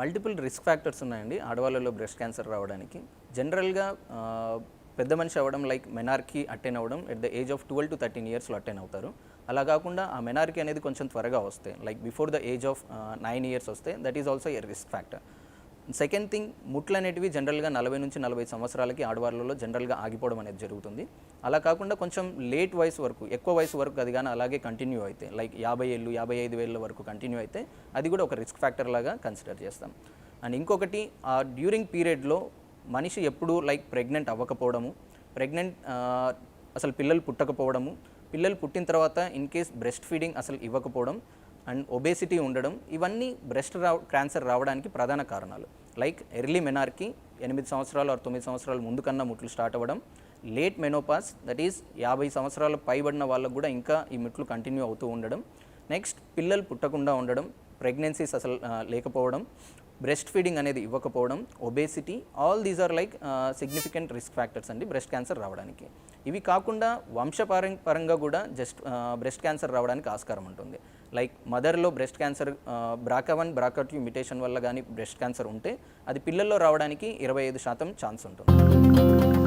Multiple risk factors ఉన్నాయండి. ఆడవాళ్ళలో breast cancer రావడానికి. జనరల్గా పెద్ద మనిషి అవ్వడం లైక్ మెనార్కి అటెన్ అవ్వడం at the age of twelve to thirteen ఇయర్స్లో అటెన్ అవుతారు. అలా కాకుండా ఆ మెనార్కి అనేది కొంచెం త్వరగా వస్తాయి like before the age of nine years వస్తే that is also a risk factor. Second thing ముట్లు అనేటివి జనరల్గా నలభై నుంచి నలభై సంవత్సరాలకి ఆడవాళ్ళలో జనరల్గా ఆగిపోవడం అనేది జరుగుతుంది. అలా కాకుండా కొంచెం లేట్ వయసు వరకు ఎక్కువ వయసు వరకు అది కానీ అలాగే కంటిన్యూ అయితే లైక్ యాభై ఏళ్ళు యాభై ఐదు వేల వరకు కంటిన్యూ అయితే అది కూడా ఒక రిస్క్ ఫ్యాక్టర్ లాగా కన్సిడర్ చేస్తాం. అండ్ ఇంకొకటి ఆ డ్యూరింగ్ పీరియడ్లో మనిషి ఎప్పుడూ లైక్ ప్రెగ్నెంట్ అవ్వకపోవడము ప్రెగ్నెంట్ అసలు పిల్లలు పుట్టకపోవడము పిల్లలు పుట్టిన తర్వాత ఇన్ కేస్ బ్రెస్ట్ ఫీడింగ్ అసలు ఇవ్వకపోవడం అండ్ ఒబేసిటీ ఉండడం ఇవన్నీ బ్రెస్ట్ రా క్యాన్సర్ రావడానికి ప్రధాన కారణాలు. లైక్ ఎర్లీ మెనార్కి ఎనిమిది సంవత్సరాలు ఆరు తొమ్మిది సంవత్సరాల ముందు కన్నా ముట్లు స్టార్ట్ అవ్వడం. లేట్ మెనోపాస్ దట్ ఈస్ యాభై సంవత్సరాల పైబడిన వాళ్ళకు కూడా ఇంకా ఈ మెట్లు కంటిన్యూ అవుతూ ఉండడం. నెక్స్ట్ పిల్లలు పుట్టకుండా ఉండడం ప్రెగ్నెన్సీస్ అసలు లేకపోవడం. బ్రెస్ట్ ఫీడింగ్ అనేది ఇవ్వకపోవడం obesity all these are like significant risk factors అండి బ్రెస్ట్ క్యాన్సర్ రావడానికి. ఇవి కాకుండా వంశపారం పరంగా కూడా జస్ట్ బ్రెస్ట్ క్యాన్సర్ రావడానికి ఆస్కారం ఉంటుంది. Like మదర్లో breast cancer BRCA one BRCA two mutation వల్ల కానీ బ్రెస్ట్ క్యాన్సర్ ఉంటే అది పిల్లల్లో రావడానికి ఇరవై ఐదు శాతం ఛాన్స్ ఉంటుంది.